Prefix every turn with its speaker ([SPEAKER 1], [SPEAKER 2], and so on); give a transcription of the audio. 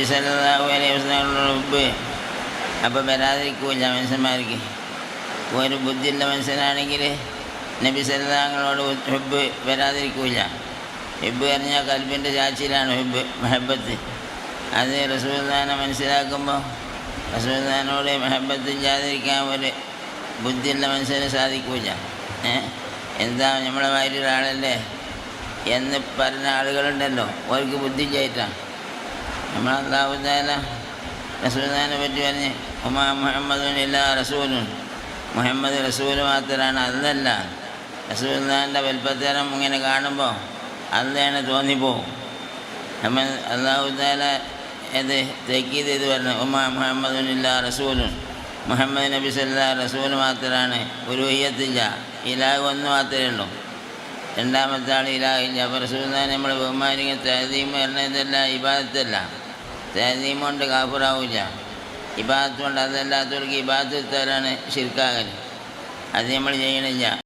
[SPEAKER 1] മുമ്പ് അപ്പോൾ വരാതിരിക്കൂല മനുഷ്യന്മാർക്ക്. ഒരു ബുദ്ധിയുള്ള മനുഷ്യനാണെങ്കിൽ നബി സല്ലാങ്ങളോട് ഹെബ് വരാതിരിക്കൂല. ഹെബ് പറഞ്ഞാൽ കൽബിന്റെ ചാച്ചിലാണ് ഹെബ് മെഹബത്ത്. അത് റസൂദാനെ മനസ്സിലാക്കുമ്പോൾ റസൂദാനോട് മെഹബത്ത് ഇല്ലാതിരിക്കാൻ ഒരു ബുദ്ധിയുള്ള മനുഷ്യന് സാധിക്കൂല. ഏ? എന്താ നമ്മളെ മാതിരി ഒരാളല്ലേ? എന്ന് പറഞ്ഞ ആളുകളുണ്ടല്ലോ. അവർക്ക് ബുദ്ധി ചെയ്തിട്ടാണ് നമ്മൾ അള്ളാഹുദാല റസൂലിനെ പറ്റി പറഞ്ഞ് ഉമാ മുഹമ്മദുൻ ഇല്ല റസൂലുൻ. മുഹമ്മദ് റസൂൽ മാത്രമാണ് അതല്ല റസൂൽദാന്റെ വലുപ്പത്തരം ഇങ്ങനെ കാണുമ്പോൾ അതാണ് തോന്നിപ്പോവും നമ്മൾ അള്ളാഹുദാല ഇത് തെക്കീത് ഇത് പറഞ്ഞു ഉമാ മുഹമ്മദുൻ ഇല്ല റസൂലുൻ. മുഹമ്മദ് നബി സല്ല റസൂൽ മാത്രമാണ് ഉരുഹയ്യത്തില്ല ഇലാഹ് ഒന്ന് മാത്രമേ ഉള്ളൂ. രണ്ടാമത്തെ ആൾ ഇലാഹില്ല റസൂൽദാൻ നമ്മൾ ബഹുമാനിക്കുന്ന തഹദീം വരണതല്ല ഇബാദത്തല്ല. തഹദീം കൊണ്ട് കാഫുറാവില്ല ഇബാദത്ത് കൊണ്ട് അതല്ലാത്തവർക്ക് ഇബാദത്ത് തരാണ് ശിർക്കാകൽ അത് നമ്മൾ ചെയ്യണില്ല.